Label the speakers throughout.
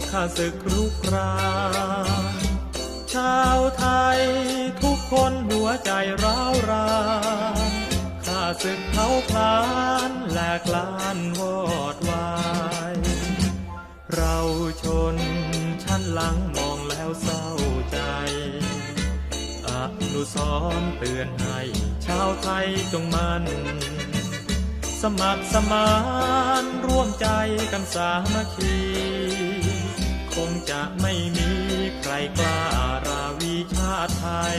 Speaker 1: กข้าศึกรุกรานชาวไทยทุกคนหัวใจร้าวรานข้าศึกเผาพลานแหลกลานวอดวายเราชนชั้นหลังมองแล้วเศร้าใจอนุสรณ์เตือนให้ชาวไทยจงมันสมัครสมานร่วมใจกันสามัคคี คงจะไม่มีใครกล้าราวีชาติไทย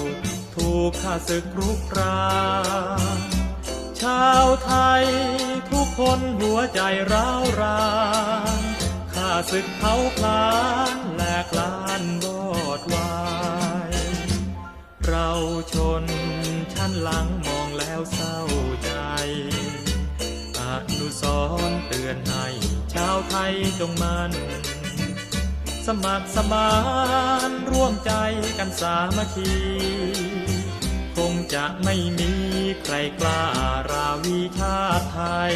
Speaker 1: กข้าศึกรุกรานชาวไทยทุกคนหัวใจร้าวรานข้าศึกเผาพลานแหลกลานวอดวาย เราชนชั้นหลังมองแล้วเศร้าใจอนุสรเตือนให้ชาวไทยจงมันสมัครสมานร่วมใจกันสามัคคี จะไม่มีใครกล้าราวีชาติไทย